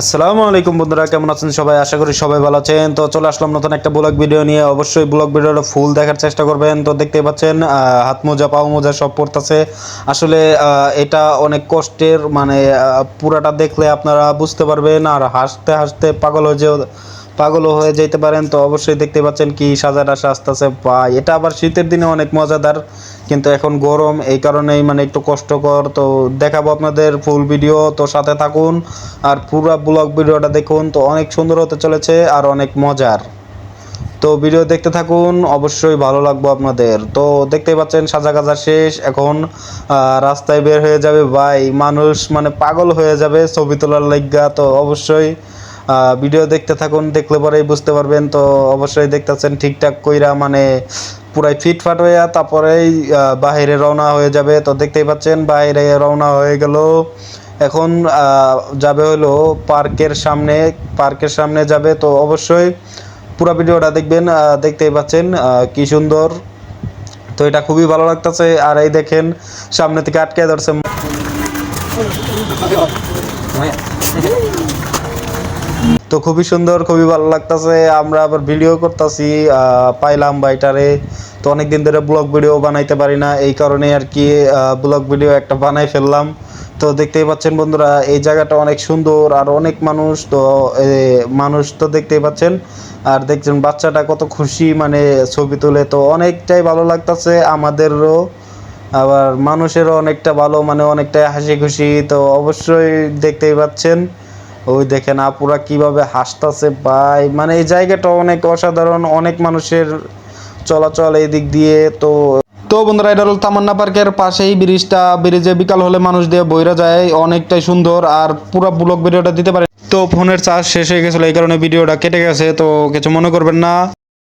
আসসালামু আলাইকুম বন্ধুরা, কেমন আছেন সবাই? আশা করি সবাই ভালো আছেন। তো চলে আসলাম নতুন একটা ব্লগ ভিডিও নিয়ে। অবশ্যই ব্লগ ভিডিওটা ফুল দেখার চেষ্টা করবেন। তো দেখতে পাচ্ছেন হাত মোজা, পাও মোজা সব পড়তেছে। আসলে এটা অনেক কষ্টের মানে পুরাটা দেখলে আপনারা বুঝতে পারবেন। আর হাসতে হাসতে পাগল হয়ে যে পাগল হয়ে যেতে পারেন। তো অবশ্যই দেখতে পাচ্ছেন কি আস্তে সাজতেছে বা এটা আবার শীতের দিনে অনেক মজাদার, কিন্তু এখন গরম, এই কারণেই মানে একটু কষ্টকর। তো দেখাবো আপনাদের ফুল ভিডিও তো সাথে থাকুন আর পুরো ব্লগ ভিডিওটা দেখুন। তো অনেক সুন্দর হতে চলেছে আর অনেক মজার। তো ভিডিও দেখতে থাকুন, অবশ্যই ভালো লাগবো আপনাদের। তো দেখতেই পাচ্ছেন সাজা গাজা শেষ, এখন রাস্তায় বের হয়ে যাবে। ভাই, মানুষ মানে পাগল হয়ে যাবে ছবি তোলার লাইগা, তো অবশ্যই ভিডিও দেখতে থাকুন, দেখলে পরেই বুঝতে পারবেন। তো অবশ্যই দেখতেছেন ঠিকঠাক কইরা মানে পুরাই ফিটফাট হয়ে তারপরেই বাহিরে রওনা হয়ে যাবে। তো দেখতেই পাচ্ছেন বাইরে রওনা হয়ে গেল। এখন যাবে হলো পার্কের সামনে পার্কের সামনে যাবে। তো অবশ্যই পুরো ভিডিওটা দেখবেন দেখতেই পাচ্ছেন কি সুন্দর। তো এটা খুবই ভালো লাগতেছে। আর এই দেখেন, সামনে থেকে আটকে ধরছে। তো খুবই সুন্দর, খুবই ভালো লাগতেছে। আমরা আবার ভিডিও করতেছি পাইলাম বাইটারে তো অনেক দিন ধরে ব্লগ ভিডিও বানাইতে পারি না, এই কারণে আর কি ব্লগ ভিডিও একটা বানাই ফেললাম। তো দেখতেই পাচ্ছেন বন্ধুরা, এই জায়গাটা অনেক সুন্দর আর অনেক মানুষ, তো মানুষ তো দেখতেই পাচ্ছেন। আর দেখছেন বাচ্চাটা কত খুশি মানে ছবি তুলে। তো অনেকটাই ভালো লাগতেছে, আমাদেরও। আবার মানুষেরও অনেকটা ভালো মানে অনেকটাই হাসি খুশি তো অবশ্যই দেখতেই পাচ্ছেন। ওই দেখেন আপুরা কীভাবে হাসতাছে ভাই। মানে এই জায়গাটা অনেক অসাধারণ, অনেক মানুষের চলাচল এই দিক দিয়ে। তো তো বন্ধুরা, এটা হল তামান্না পার্কের পাশেই ব্রিজটা। ব্রিজে বিকাল হলে মানুষ দিয়ে বইরা যায়, অনেকটাই সুন্দর। আর পুরো ব্লগ ভিডিওটা দিতে পারে তো ফোনের চার্জ শেষ হয়ে গেছিল, এই কারণে ভিডিওটা কেটে গেছে, তো কিছু মনে করবেন না।